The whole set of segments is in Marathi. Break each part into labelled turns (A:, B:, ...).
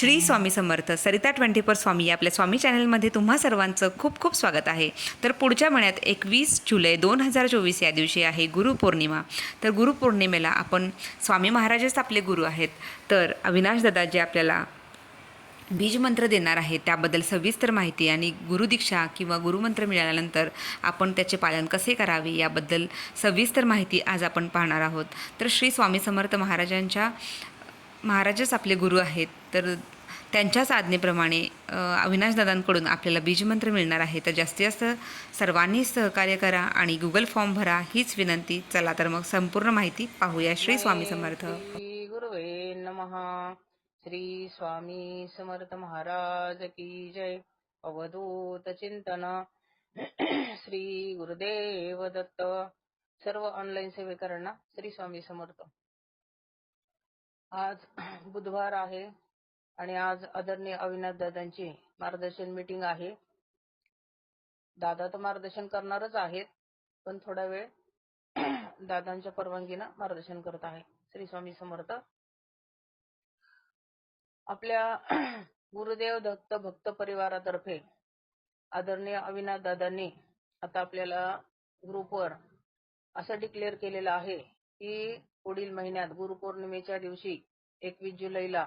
A: श्री स्वामी समर्थ सरिता ट्वेंटी फोर स्वामी या आपल्या स्वामी चॅनलमध्ये तुम्हा सर्वांचं खूप खूप स्वागत आहे. तर पुढच्या महिन्यात एकवीस जुलै दोन हजार चोवीस या दिवशी आहे गुरुपौर्णिमा तर गुरुपौर्णिमेला आपण स्वामी महाराजच आपले गुरु आहेत. तर अविनाश दादा जे आपल्याला बीजमंत्र देणार आहे त्याबद्दल सविस्तर माहिती आणि गुरुदीक्षा किंवा गुरुमंत्र मिळाल्यानंतर आपण त्याचे पालन कसे करावे याबद्दल सविस्तर माहिती आज आपण पाहणार आहोत. तर श्री स्वामी समर्थ महाराजांच्या महाराजच आपले गुरु आहेत तर त्यांच्याच आज्ञेप्रमाणे अविनाशदादांकडून आपल्याला बीजमंत्र मिळणार आहे. तर जास्तीत जास्त सर्वांनी सहकार्य करा आणि गुगल फॉर्म भरा. हीच विनंती. चला तर मग संपूर्ण माहिती पाहूया. श्री स्वामी समर्थ.
B: श्री गुरुवे नमः. श्री स्वामी समर्थ महाराज की जय. अवधूत चिंतन. श्री गुरुदेव दत्त. सर्व ऑनलाईन सेवेकरांना श्री स्वामी समर्थ. आज बुधवार आहे आणि आज आदरणीय अविनाश दादांची मार्गदर्शन मीटिंग आहे. दादा तर मार्गदर्शन करणारच आहेत पण थोडा वेळ दादांच्या परवानगीनं मार्गदर्शन करत आहे. श्री स्वामी समर्थ. आपल्या गुरुदेव दत्त भक्त परिवारातर्फे आदरणीय अविनाश दादांनी आता आपल्याला ग्रुपवर असं डिक्लेअर केलेलं आहे की पुढील महिन्यात गुरुपौर्णिमेच्या दिवशी एकवीस जुलैला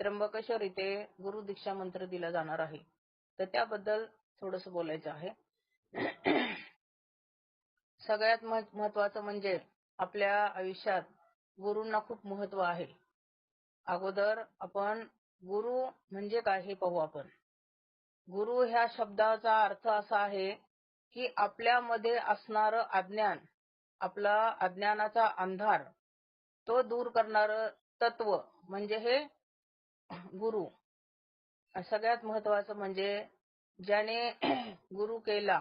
B: त्र्यंबकेश्वर इथे गुरु दीक्षा मंत्र दिला जाणार आहे. तर त्याबद्दल थोडस बोलायचं आहे. सगळ्यात महत्वाचं म्हणजे आपल्या आयुष्यात गुरूंना खूप महत्त्व आहे. अगोदर आपण गुरु म्हणजे काय हे पाहू आपण. गुरु ह्या शब्दाचा अर्थ असा आहे की आपल्यामध्ये असणार अज्ञान आपला अज्ञानाचा अंधार तो दूर करणार तत्व म्हणजे हे गुरु. सगळ्यात महत्वाचं म्हणजे ज्याने गुरु केला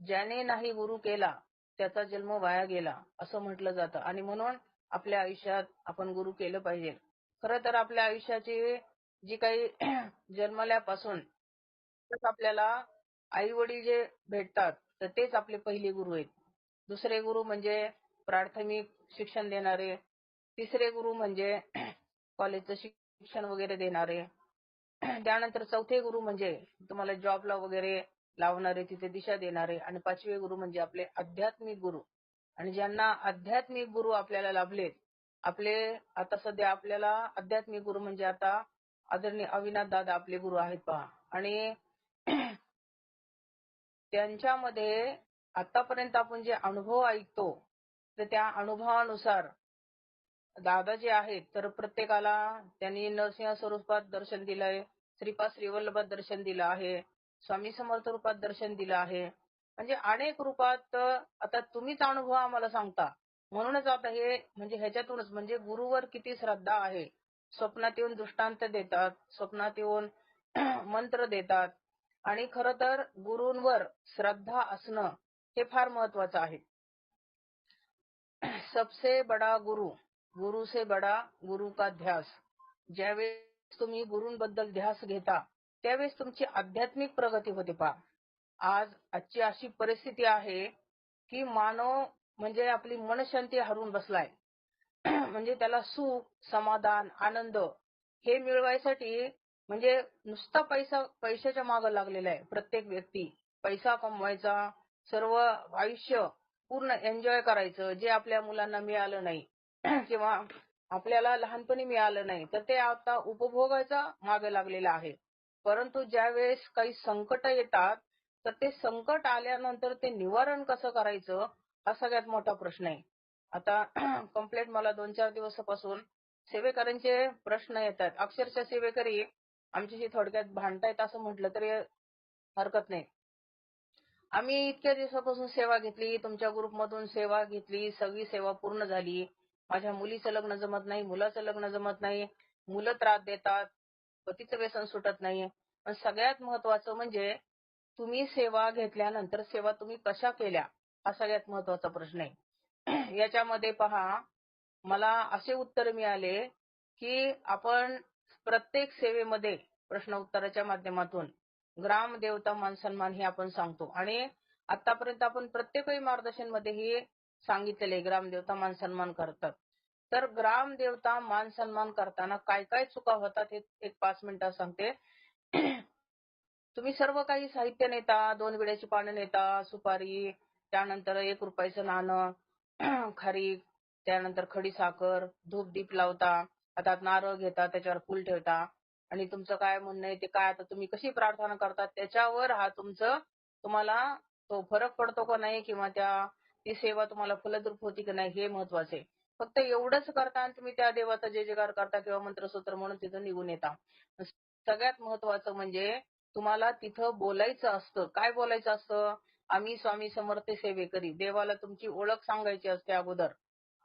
B: ज्याने नाही गुरु केला त्याचा जन्म वाया गेला असं म्हटलं जातं. आणि म्हणून आपल्या आयुष्यात आपण गुरु केलं पाहिजे. खर तर आपल्या आयुष्याची जी काही जन्मल्यापासून आपल्याला आई वडील जे भेटतात तर तेच आपले पहिले गुरु आहेत. दुसरे गुरु म्हणजे प्राथमिक शिक्षण देणारे तिसरे गुरु म्हणजे कॉलेजचं शिक्षण वगैरे देणारे. त्यानंतर चौथे गुरु म्हणजे तुम्हाला जॉबला वगैरे लावणारे तिथे दिशा देणारे. आणि पाचवे गुरु म्हणजे आपले आध्यात्मिक गुरु. आणि ज्यांना आध्यात्मिक गुरु आपल्याला लाभलेत आपले आता सध्या आपल्याला आध्यात्मिक गुरु म्हणजे आता आदरणीय अविनाथ दादा आपले गुरु आहेत पहा. आणि त्यांच्यामध्ये आतापर्यंत आपण जे अनुभव ऐकतो तर त्या अनुभवानुसार दादा जे आहेत तर प्रत्येकाला त्यांनी नरसिंह स्वरूपात दर्शन दिलंय श्रीपाद श्रीवल्लभात दर्शन दिलं आहे स्वामी समर्थ रूपात दर्शन दिलं आहे. म्हणजे अनेक रूपात आता तुम्हीच अनुभव आम्हाला सांगता. म्हणूनच आता हे म्हणजे ह्याच्यातूनच म्हणजे गुरुवर किती श्रद्धा आहे. स्वप्नात येऊन दृष्टांत देतात स्वप्नात येऊन मंत्र देतात. आणि खर तर गुरूंवर श्रद्धा असणं हे फार महत्वाचं आहे. सबसे बडा गुरु गुरु से बडा गुरु का ध्यास। ज्यावेळेस तुम्ही गुरुंबद्दल ध्यास घेता त्यावेळेस तुमची आध्यात्मिक प्रगती होते पहा. आज आजची अशी परिस्थिती आहे की मानव म्हणजे आपली मनशांती हरून बसलाय. म्हणजे त्याला सुख समाधान आनंद हे मिळवायसाठी म्हणजे नुसता पैसा पैशाच्या मागे लागलेला आहे प्रत्येक व्यक्ती. पैसा कमवायचा सर्व आयुष्य पूर्ण एन्जॉय करायचं जे आपल्या मुलांना मिळालं नाही. किंवा आपल्याला लहानपणी मिळालं नाही तर ते आता उपभोगायचा मागे लागलेला आहे. परंतु ज्यावेळेस काही संकट येतात तर ते संकट आल्यानंतर ते निवारण कसं करायचं हा सगळ्यात मोठा प्रश्न आहे. आता कंप्लेंट मला दोन चार दिवसापासून सेवेकरांचे प्रश्न येतात. अक्षरशः सेवेकरी आमच्याशी थोडक्यात भांडतायत असं म्हटलं तरी हरकत नाही. आम्ही इतक्या दिवसापासून सेवा घेतली तुमच्या ग्रुपमधून सेवा घेतली सगळी सेवा पूर्ण झाली. माझ्या मुलीचं लग्न जमत नाही मुलाचं लग्न जमत नाही मुलं त्रास देतात पतीचं व्यसन सुटत नाहीये. पण सगळ्यात महत्वाचं म्हणजे तुम्ही सेवा घेतल्यानंतर सेवा तुम्ही कशा केल्या? हा सगळ्यात महत्त्वाचा प्रश्न आहे. याच्यामध्ये पहा मला असे उत्तर मिळाले की आपण प्रत्येक सेवेमध्ये प्रश्न उत्तराच्या माध्यमातून ग्राम देवता मान सन्मान हे आपण सांगतो. आणि आतापर्यंत आपण प्रत्येकही मार्गदर्शनमध्ये सांगितलेले ग्रामदेवता मान सन्मान करतात. तर ग्रामदेवता मान सन्मान करताना काय काय चुका होतात हे एक पाच मिनिटात सांगते. तुम्ही सर्व काही साहित्य नेता दोन विड्याची पानं नेता सुपारी त्यानंतर एक रुपयाचं नाणं खारीक त्यानंतर खडी साखर धूप दीप लावता हातात नारळ घेता त्याच्यावर फुल ठेवता. आणि तुमचं काय म्हणणं आहे ते काय? आता तुम्ही कशी प्रार्थना करता त्याच्यावर हा तुमचं तुम्हाला तो फरक पडतो का नाही? किंवा त्या ती सेवा तुम्हाला फलद्रूप होती की नाही हे महत्त्वाचे. फक्त एवढंच करता आणि तुम्ही त्या देवाचा जय जयकार करता किंवा मंत्रसूत्र म्हणून तिथं निघून येता. सगळ्यात महत्वाचं म्हणजे तुम्हाला तिथं बोलायचं असतं. काय बोलायचं असतं? आम्ही स्वामी समर्थ सेवेकरी. देवाला तुमची ओळख सांगायची असते अगोदर.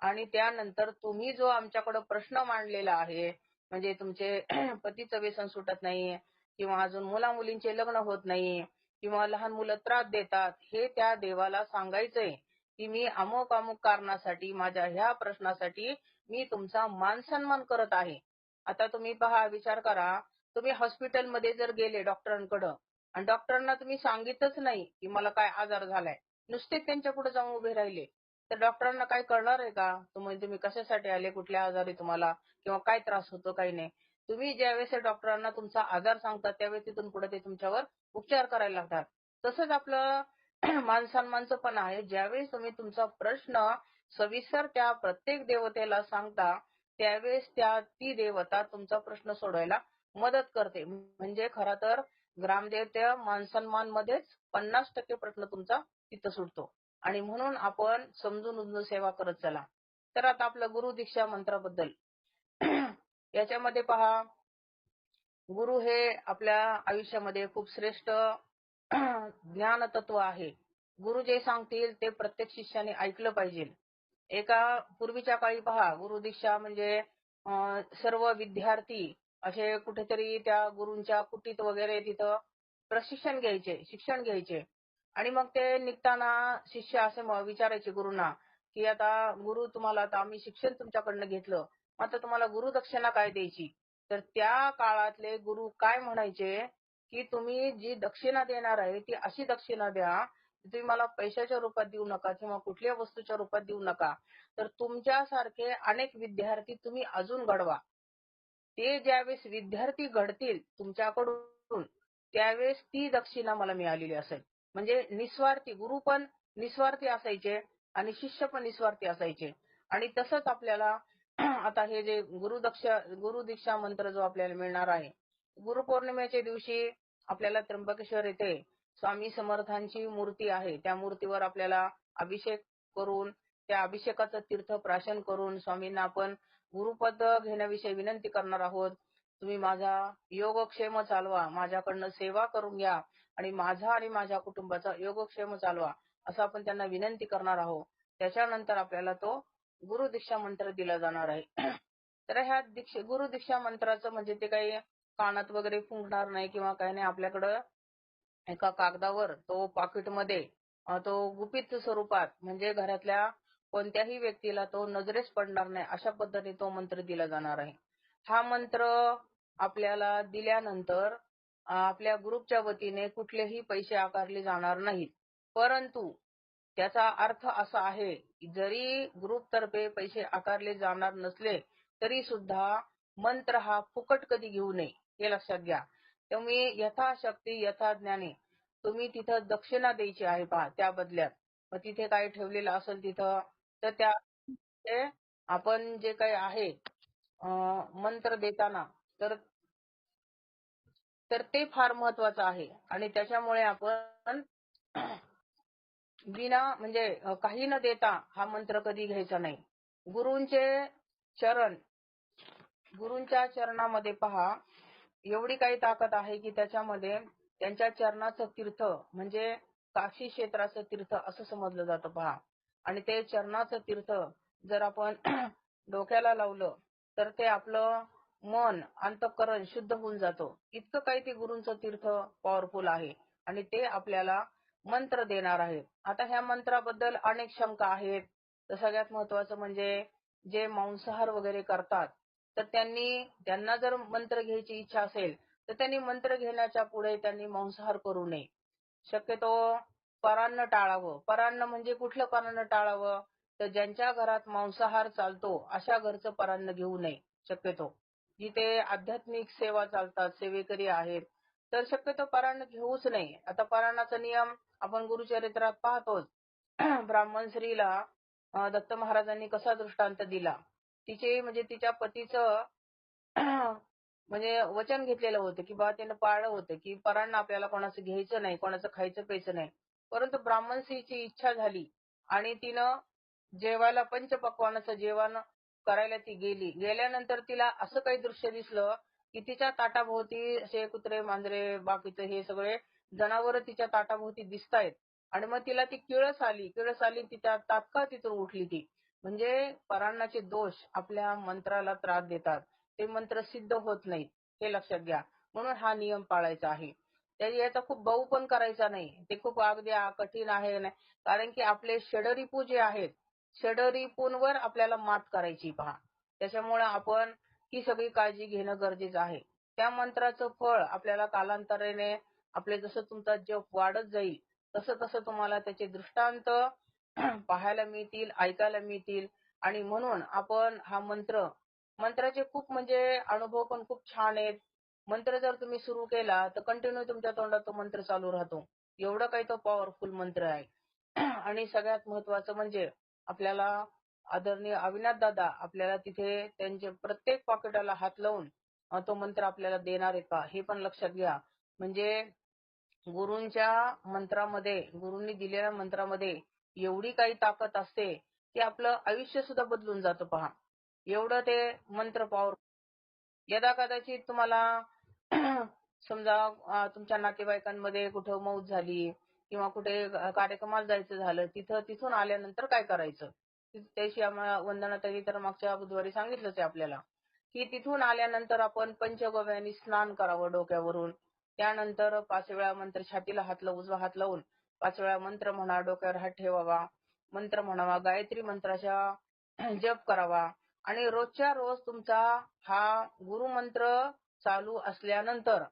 B: आणि त्यानंतर तुम्ही जो आमच्याकडे प्रश्न मांडलेला आहे म्हणजे तुमचे पतीचं व्यसन सुटत नाही किंवा अजून मुला मुलींचे लग्न होत नाही किंवा लहान मुलं त्रास देतात हे त्या देवाला सांगायचंय. की मी अमुक अमुक कारणासाठी माझ्या ह्या प्रश्नासाठी मी तुमचा मान सन्मान करत आहे. आता तुम्ही पहा विचार करा तुम्ही हॉस्पिटलमध्ये जर गेले डॉक्टरांकडं आणि डॉक्टरांना तुम्ही सांगितच नाही की मला काय आजार झालाय नुसते त्यांच्या पुढे जाऊन उभे राहिले तर डॉक्टरांना काय कळणार आहे का? तुम्ही तुम्ही कशासाठी आले कुठल्या आजारी तुम्हाला? किंवा काय त्रास होतो काही नाही. तुम्ही ज्यावेळेस डॉक्टरांना तुमचा आजार सांगता त्यावेळेस तिथून पुढे ते तुमच्यावर उपचार करायला लागतात. तसंच आपलं मान सन्मानचं पण आहे. ज्यावेळेस तुम्ही तुमचा प्रश्न सविस्तर त्या प्रत्येक देवतेला सांगता त्यावेळेस त्या ती देवता तुमचा प्रश्न सोडवायला मदत करते. म्हणजे खरं तर ग्रामदेवते मान सन्मान मध्येच पन्नास टक्के प्रश्न तुमचा तिथं सुटतो आणि म्हणून आपण समजून उजून सेवा करत चला. तर आता आपलं गुरु दीक्षा मंत्राबद्दल. याच्यामध्ये पहा गुरु हे आपल्या आयुष्यामध्ये खूप श्रेष्ठ ज्ञान तत्व आहे. गुरु जे सांगतील ते प्रत्येक शिष्याने ऐकलं पाहिजे. एका पूर्वीच्या काळी पहा गुरु दीक्षा म्हणजे सर्व विद्यार्थी असे कुठेतरी त्या गुरूंच्या कुटीत वगैरे तिथं प्रशिक्षण घ्यायचे शिक्षण घ्यायचे. आणि मग ते निघताना शिष्य असे विचारायचे गुरुंना की आता गुरु तुम्हाला आता आम्ही शिक्षण तुमच्याकडनं घेतलं. मग आता तुम्हाला गुरुदक्षिणा काय द्यायची? तर त्या काळातले गुरु काय म्हणायचे? की तुम्ही जी दक्षिणा देणार आहे ती अशी दक्षिणा द्या तुम्ही मला पैशाच्या रूपात देऊ नका किंवा कुठल्या वस्तूच्या रूपात देऊ नका तर तुमच्यासारखे अनेक विद्यार्थी तुम्ही अजून घडवा. ते ज्यावेळेस विद्यार्थी घडतील तुमच्याकडून त्यावेळेस ती दक्षिणा मला मिळालेली असेल. म्हणजे निस्वार्थी गुरु पण निस्वार्थी असायचे आणि शिष्य पण निस्वार्थी असायचे. आणि तसंच आपल्याला आता हे जे गुरुदक्ष गुरु दीक्षा मंत्र जो आपल्याला मिळणार आहे गुरुपौर्णिमेच्या दिवशी आपल्याला त्र्यंबकेश्वर येथे स्वामी समर्थांची मूर्ती आहे. त्या मूर्तीवर आपल्याला अभिषेक करून त्या अभिषेकाचं तीर्थ प्राशन करून स्वामींना आपण गुरुपद घेण्याविषयी विनंती करणार आहोत. तुम्ही माझा योगक्षेम चालवा. माझ्याकडनं सेवा करून घ्या आणि माझा आणि माझ्या कुटुंबाचा योगक्षेम चालवा असं आपण त्यांना विनंती करणार आहोत. त्याच्यानंतर आपल्याला तो गुरु दीक्षा मंत्र दिला जाणार आहे. तर ह्या दीक्षा गुरु दीक्षा मंत्राचं म्हणजे ते काही कानात वगैरे फुंकणार नाही किंवा काही नाही. आपल्याकडं एका कागदावर तो पाकिटमध्ये तो गुपित स्वरूपात म्हणजे घरातल्या कोणत्याही व्यक्तीला तो नजरेस पडणार नाही अशा पद्धतीने तो मंत्र दिला जाणार आहे. हा मंत्र आपल्याला दिल्यानंतर आपल्या ग्रुपच्या वतीने कुठलेही पैसे आकारले जाणार नाहीत. परंतु त्याचा अर्थ असा आहे जरी ग्रुपतर्फे पैसे आकारले जाणार नसले तरी सुद्धा मंत्र हा फुकट कधी घेऊ नये. हे लक्षात घ्या. तुम्ही यथाशक्ती यथाज्ञाने तुम्ही तिथं दक्षिणा द्यायची आहे पहा त्या बदल्यात. मग तिथे काय ठेवलेलं असेल तिथं तर त्या ते आपण जे काही आहे मंत्र देताना तर तर ते फार महत्वाचं आहे. आणि त्याच्यामुळे आपण बिना म्हणजे काही न देता हा मंत्र कधी घ्यायचा नाही. गुरुंचे चरण गुरुंच्या चरणामध्ये पहा एवढी काही ताकद आहे की त्याच्यामध्ये त्यांच्या चरणाचं तीर्थ म्हणजे काशी क्षेत्राचं तीर्थ असं समजलं जातं पहा. आणि ते चरणाचं तीर्थ जर आपण डोक्याला लावलं तर ते आपलं मन अंतकरण शुद्ध होऊन जातो. इतकं काही ते गुरूंचं तीर्थ पॉवरफुल आहे. आणि ते आपल्याला मंत्र देणार आहेत. आता ह्या मंत्राबद्दल अनेक शंका आहेत. तर सगळ्यात महत्वाचं म्हणजे जे मांसाहार वगैरे करतात तर त्यांनी त्यांना जर मंत्र घ्यायची इच्छा असेल तर त्यांनी मंत्र घेण्याच्या पुढे त्यांनी मांसाहार करू नये. शक्यतो परान्न टाळावं. परान्न म्हणजे कुठलं परान्न टाळावं? तर ज्यांच्या घरात मांसाहार चालतो अशा घरचं परान्न घेऊ नये शक्यतो. जिथे आध्यात्मिक सेवा चालतात सेवेकरी आहेत तर शक्यतो परान्न घेऊच नये. आता पराणाचा नियम आपण गुरुचरित्रात पाहतोच. ब्राह्मण स्त्रीला दत्त महाराजांनी कसा दृष्टांत दिला? तिचे म्हणजे तिच्या पतीचं म्हणजे वचन घेतलेलं होतं की बा त्यानं पाळलं होतं की परांना आपल्याला कोणाचं घ्यायचं नाही कोणाचं खायचं प्यायचं नाही. परंतु ब्राह्मण स्त्रीची इच्छा झाली आणि तिनं जेवायला पंचपक्वानाचं जेवण करायला ती गेली. गेल्यानंतर तिला असं काही दृश्य दिसलं की तिच्या ताटाभोवती असे कुत्रे मांजरे बाकीचे हे सगळे जनावर तिच्या ताटाभोवती दिसतायत. आणि मग तिला ती किळस आली. किळस आली तिच्या तात्काळ तिथून उठली ती. म्हणजे परांनाचे दोष आपल्या मंत्राला त्रास देतात. ते मंत्र सिद्ध होत नाहीत हे लक्षात घ्या. म्हणून हा नियम पाळायचा आहे. याचा खूप भाऊ पण करायचा नाही. ते खूप अगदी कठीण आहे नाही कारण की आपले षडरिपू जे आहेत षडरिपूंवर आपल्याला मात करायची पहा. त्याच्यामुळे आपण ही सगळी काळजी घेणं गरजेचं आहे. त्या मंत्राचं फळ आपल्याला कालांतराने आपले जसं तुमचा जप वाढत जाईल तसं तसं तुम्हाला त्याचे दृष्टांत पाहायला मिळतील ऐकायला मिळतील. आणि म्हणून आपण हा मंत्र मंत्राचे खूप म्हणजे अनुभव पण खूप छान आहेत. मंत्र जर तुम्ही सुरू केला तर कंटिन्यू तुमच्या तोंडात तो मंत्र चालू राहतो. एवढं काही तो पॉवरफुल मंत्र आहे. आणि सगळ्यात महत्वाचं म्हणजे आपल्याला आदरणीय अविनाथ दादा आपल्याला तिथे त्यांचे प्रत्येक पॉकेटाला हात लावून तो मंत्र आपल्याला देणार आहे का हे पण लक्षात घ्या. म्हणजे गुरूंच्या मंत्रामध्ये गुरुंनी दिलेल्या मंत्रामध्ये एवढी काही ताकद असते की आपलं आयुष्य सुद्धा बदलून जातं पहा. एवढं ते मंत्र पॉवर यदा कदाचित तुम्हाला समजा तुमच्या नातेवाईकांमध्ये कुठं मौत झाली किंवा कुठे कार्यक्रमाला जायचं झालं तिथं तिथून आल्यानंतर काय करायचं? त्याशी आम्हाला तरी तर मागच्या बुधवारी सांगितलंच आहे आपल्याला की तिथून आल्यानंतर आपण पंचगव्यानी स्नान करावं डोक्यावरून. त्यानंतर पाच वेळा मंत्र छातीला हात लावून उजवा हात लावून पाच वेळा मंत्र म्हणा डोक्यावर हात ठेवावा. मंत्र म्हणावा गायत्री मंत्राचा जप करावा. आणि रोजच्या रोज तुमचा हा गुरुमंत्र चालू असल्यानंतर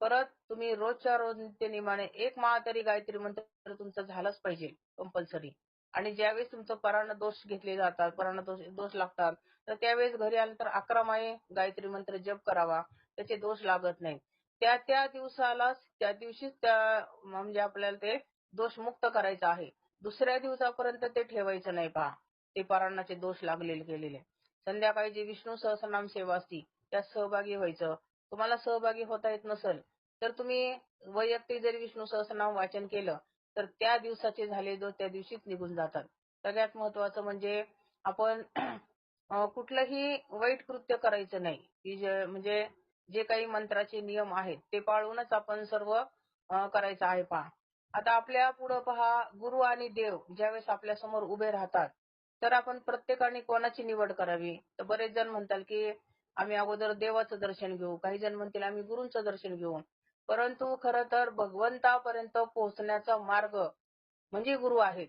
B: परत तुम्ही रोजच्या रोज नित्यनियमाने एक माळ तरी गायत्री मंत्र तुमचं झालंच पाहिजे कंपल्सरी आणि ज्यावेळेस तुमचं पराण दोष घेतले जातात पराण दोष दोष लागतात तर त्यावेळेस घरी आल्यानंतर अकरा माळे गायत्री मंत्र जप करावा. त्याचे दोष लागत नाही त्या त्या दिवसालाच त्या दिवशीच त्या म्हणजे आपल्याला ते दोषमुक्त करायचं आहे. दुसऱ्या दिवसापर्यंत ते ठेवायचं नाही पहा. ते पराणाचे दोष लागलेले गेलेले. संध्याकाळी जी विष्णू सहस्रनाम सेवा असती त्यात सहभागी व्हायचं. तुम्हाला सहभागी होता येत नसेल तर तुम्ही वैयक्तिक जरी विष्णू सहस्रनाम वाचन केलं तर त्या दिवसाचे झाले दोष त्या दिवशीच निघून जातात. सगळ्यात महत्वाचं म्हणजे आपण कुठलंही वाईट कृत्य करायचं नाही. की जे म्हणजे जे काही मंत्राचे नियम आहेत ते पाळूनच आपण सर्व करायचं आहे पहा. आता आपल्या पुढं पहा गुरु आणि देव ज्यावेळेस आपल्यासमोर उभे राहतात तर आपण प्रत्येकाने कोणाची निवड करावी? तर बरेच जण म्हणतात की आम्ही अगोदर देवाचं दर्शन घेऊ. काही जण म्हणतील आम्ही गुरूंचं दर्शन घेऊ. परंतु खर तर भगवंतापर्यंत पोहोचण्याचा मार्ग म्हणजे गुरु आहेत.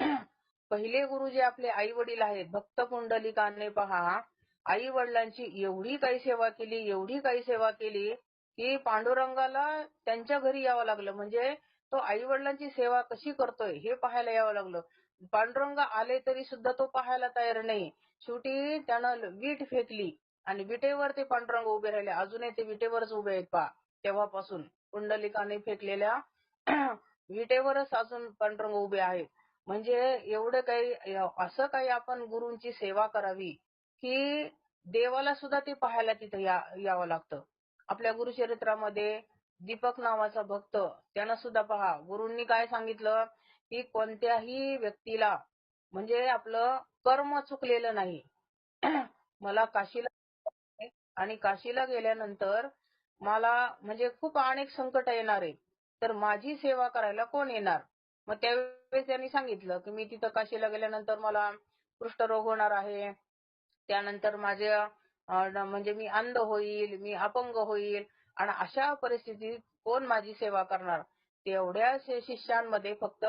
B: पहिले गुरु जे आपले आई वडील आहेत भक्त पुंडलिकाने पहा आई वडिलांची एवढी काही सेवा केली एवढी काही सेवा केली की पांडुरंगाला त्यांच्या घरी यावं लागलं. म्हणजे तो आई वडिलांची सेवा कशी करतोय हे पाहायला यावं लागलं. पांडुरंग आले तरी सुद्धा तो पाहायला तयार नाही. शेवटी त्यानं वीट फेकली आणि विटेवर ते पांडुरंग उभे राहिले. अजूनही ते विटेवरच उभे आहेत पा तेव्हापासून. पुंडलिकाने फेकलेल्या विटेवरच अजून पांडुरंग उभे आहेत. म्हणजे एवढं काही असं काही आपण गुरूंची सेवा करावी की देवाला सुद्धा ते पाहायला तिथे यावं लागतं. आपल्या गुरुचरित्रामध्ये दीपक नावाचा भक्त. त्यानं सुद्धा पहा गुरुंनी काय सांगितलं? की कोणत्याही व्यक्तीला म्हणजे आपलं कर्म चुकलेलं नाही. मला काशीला आणि काशीला गेल्यानंतर मला म्हणजे खूप अनेक संकट येणार आहे तर माझी सेवा करायला कोण येणार? मग त्यावेळेस त्यांनी सांगितलं की मी तिथं काशीला गेल्यानंतर मला कुष्ठरोग होणार आहे. त्यानंतर माझे म्हणजे मी अंध होईल मी अपंग होईल. आणि अशा परिस्थितीत कोण माझी सेवा करणार? तेवढ्या शिष्यांमध्ये फक्त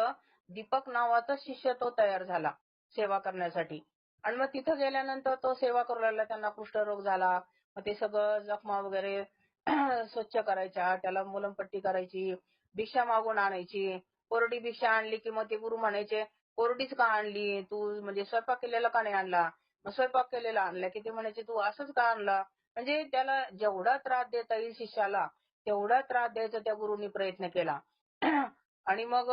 B: दीपक नावाचा शिष्य तो तयार झाला सेवा करण्यासाठी. आणि मग तिथं गेल्यानंतर तो सेवा करू लागला. त्यांना कुष्ठरोग झाला. मग ते सगळं जखमा वगैरे स्वच्छ करायच्या. त्याला मुलमपट्टी करायची भिक्षा मागून आणायची. कोरडी भिक्षा आणली की मग ते गुरु म्हणायचे कोरडीच का आणली? तू म्हणजे स्वयंपाक केलेला का नाही आणला? मग स्वयंपाक केलेला आणला की ते म्हणायचे तू असंच का आणला? म्हणजे त्याला जेवढा त्रास देता येईल शिष्याला तेवढा त्रास द्यायचा त्या गुरुनी प्रयत्न केला. आणि मग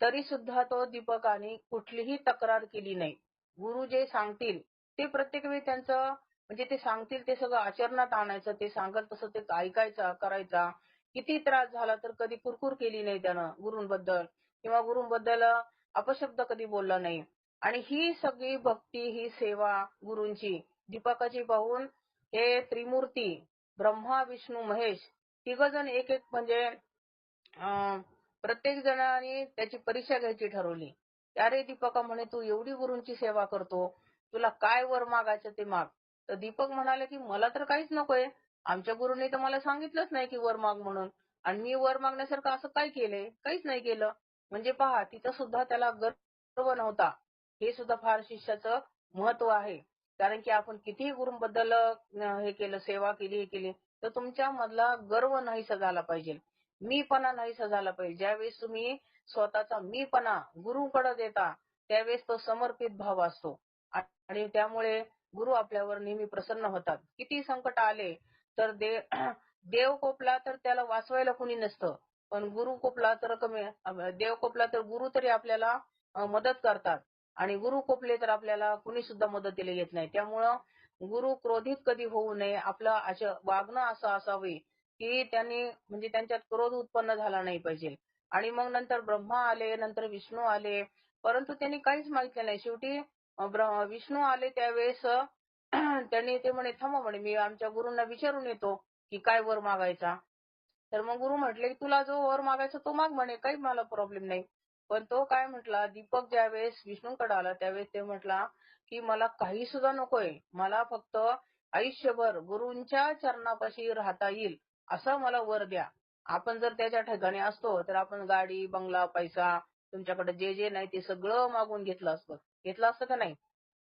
B: तरी सुद्धा तो दीपकाने कुठलीही तक्रार केली नाही. गुरु जे सांगतील ते प्रत्येक वेळी त्यांचं म्हणजे ते सांगतील ते सगळं आचरणात आणायचं ते सांगत तसं ते ऐकायचं करायचा. किती त्रास झाला तर कधी कुरकुर केली नाही त्यानं गुरुंबद्दल किंवा गुरुंबद्दल अपशब्द कधी बोलला नाही. आणि ही सगळी भक्ती ही सेवा गुरुंची दीपकाची पाहून हे त्रिमूर्ती ब्रह्मा विष्णू महेश तिघजण एक एक म्हणजे अं, प्रत्येक जणांनी त्याची परीक्षा घ्यायची ठरवली. अरे दीपका म्हणे तू एवढी गुरूंची सेवा करतो. तुला काय वर मागायचं ते माग. तर दीपक म्हणाले की मला तर काहीच नकोय. आमच्या गुरुंनी तर मला सांगितलंच नाही की वर माग म्हणून. आणि मी वर मागण्यासारखं असं काय केलंय काहीच नाही केलं. म्हणजे पहा तिथं सुद्धा त्याला गर्व नव्हता. हे सुद्धा फार शिष्याचं महत्त्व आहे. कारण की आपण कितीही गुरुंबद्दल हे केलं सेवा केली हे केली तर तुमच्या मधला गर्व नाही झाला पाहिजे. मीपणा नाही झाला पाहिजे. ज्यावेळेस तुम्ही स्वतःचा मीपणा गुरुकडे देता त्यावेळेस तो समर्पित भाव असतो. आणि त्यामुळे गुरु आपल्यावर नेहमी प्रसन्न होतात. किती संकट आले तर दे देव कोपला तर त्याला वाचवायला कुणी नसतं. पण गुरु कोपला तर कमी देव कोपला तर गुरु तरी आपल्याला मदत करतात. आणि गुरु कोपले तर आपल्याला कुणी सुद्धा मदतीला येत नाही. त्यामुळं गुरु क्रोधित कधी होऊ नये आपलं असं वागणं असं असावे की त्यांनी म्हणजे त्यांच्यात क्रोध उत्पन्न झाला नाही पाहिजे. आणि मग नंतर ब्रह्मा आले नंतर विष्णू आले परंतु त्यांनी काहीच मागितलं नाही. शेवटी विष्णू आले त्यावेळेस त्यांनी ते म्हणे थांबा म्हणे मी आमच्या गुरुंना विचारून येतो की काय वर मागायचा. तर मग गुरु म्हटले की तुला जो वर मागायचा तो माग म्हणे काही मला प्रॉब्लेम नाही. पण तो काय म्हटला दीपक ज्यावेळेस विष्णूकडे आला त्यावेळेस ते म्हटला की मला काही सुद्धा नकोय. मला फक्त आयुष्यभर गुरूंच्या चरणापाशी राहता येईल असं मला वर द्या. आपण जर त्याच्या ठिकाणी असतो तर आपण गाडी बंगला पैसा तुमच्याकडे जे जे नाही ते सगळं मागून घेतलं असतं. घेतलं असतं का नाही?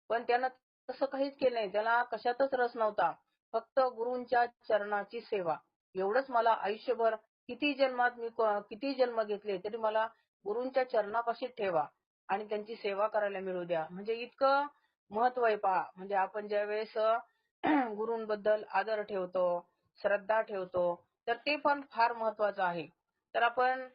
B: पण त्यानं तसं काहीच केलं नाही. त्याला कशातच रस नव्हता. फक्त गुरूंच्या चरणाची सेवा. एवढंच मला आयुष्यभर किती जन्मात मी किती जन्म घेतले तरी मला गुरूंच्या चरणापाशी ठेवा आणि त्यांची सेवा करायला मिळू द्या. म्हणजे इतकं महत्त्व आहे पहा. म्हणजे आपण ज्या वेळेस गुरूंबद्दल आदर ठेवतो श्रद्धा ठेवतो तर ते पण फार महत्वाचं आहे. तर आपण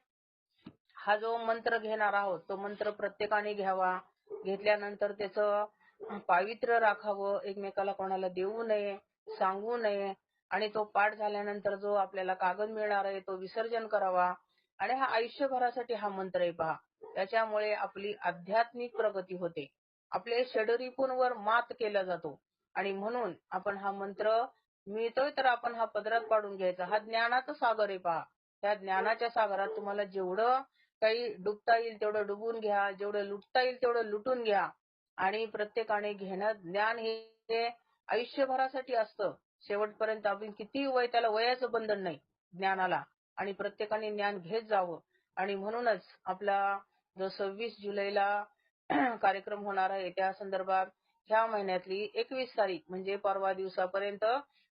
B: हा जो मंत्र घेणार आहोत तो मंत्र प्रत्येकाने घ्यावा. घेतल्यानंतर त्याचं पावित्र्य राखावं. एकमेकाला कोणाला देऊ नये सांगू नये. आणि तो पाठ झाल्यानंतर जो आपल्याला कागद मिळणार आहे तो विसर्जन करावा. आणि हा आयुष्यभरासाठी हा मंत्र आहे पहा. त्याच्यामुळे आपली आध्यात्मिक प्रगती होते. आपले षडरिपूंवर मात केला जातो. आणि म्हणून आपण हा मंत्र मिळतोय तर आपण हा पदरात पाडून घ्यायचा. हा ज्ञानाचा सागर आहे पहा. त्या ज्ञानाच्या सागरात तुम्हाला जेवढं काही डुबता येईल तेवढं डुबून घ्या. जेवढं लुटता येईल तेवढं लुटून घ्या. आणि प्रत्येकाने घेणं ज्ञान हे आयुष्यभरासाठी असतं. शेवटपर्यंत आपण किती वय त्याला वयाचं बंधन नाही ज्ञानाला. आणि प्रत्येकाने ज्ञान घेत जावं. आणि म्हणूनच आपला जो सव्वीस जुलैला कार्यक्रम होणार आहे त्या संदर्भात ह्या महिन्यातली एकवीस तारीख म्हणजे परवा दिवसापर्यंत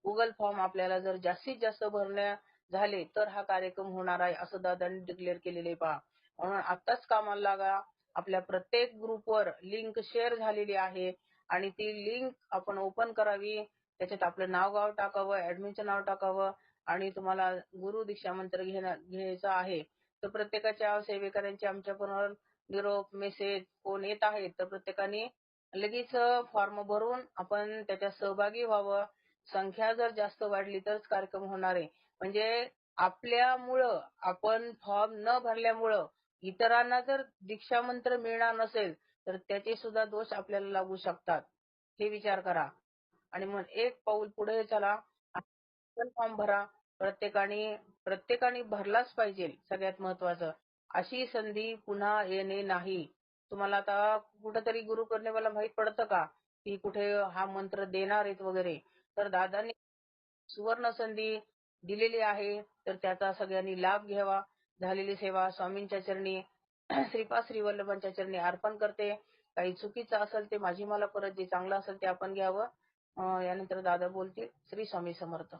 B: गुगल फॉर्म आपल्याला जर जास्तीत जास्त भरण्या झाले तर हा कार्यक्रम होणार आहे असं दादांनी डिक्लेअर केलेले पहा. म्हणून आत्ताच कामाला लागा. आपल्या प्रत्येक ग्रुपवर लिंक शेअर झालेली आहे. आणि ती लिंक आपण ओपन करावी. त्याच्यात आपलं नाव गाव टाकावं ऍडमिनचं नाव टाकावं आणि तुम्हाला गुरु दीक्षा मंत्र घेणं घ्यायचं आहे. तर प्रत्येकाच्या सेवेकऱ्यांचे आमच्या फोनवर निरोप मेसेज फोन येत आहेत. तर प्रत्येकाने लगेच फॉर्म भरून आपण त्याच्यात सहभागी व्हावं. संख्या जर जास्त वाढली तरच कार्यक्रम होणार आहे. म्हणजे आपल्यामुळं आपण फॉर्म न भरल्यामुळं इतरांना जर दीक्षा मंत्र मिळणार नसेल तर त्याचे सुद्धा दोष आपल्याला लागू शकतात. हे विचार करा. आणि मग एक पाऊल पुढे चला. फॉर्म भरा. प्रत्येकाने प्रत्येकाने भरलाच पाहिजे सगळ्यात महत्वाचं. अशी संधी पुन्हा येणे नाही. तुम्हाला आता कुठंतरी मला माहीत पडतं का? की कुठे हा मंत्र देणार आहेत वगैरे. तर दादांनी सुवर्ण संधी दिलेली आहे. तर त्याचा सगळ्यांनी लाभ घ्यावा. झालेली सेवा स्वामींच्या चरणी श्रीपाद श्री वल्लभांच्या चरणी अर्पण करते. काही चुकीचं असेल ते माझी मला परत जे चांगलं असेल ते आपण घ्यावं. यानंतर दादा बोलतील श्री स्वामी समर्थ.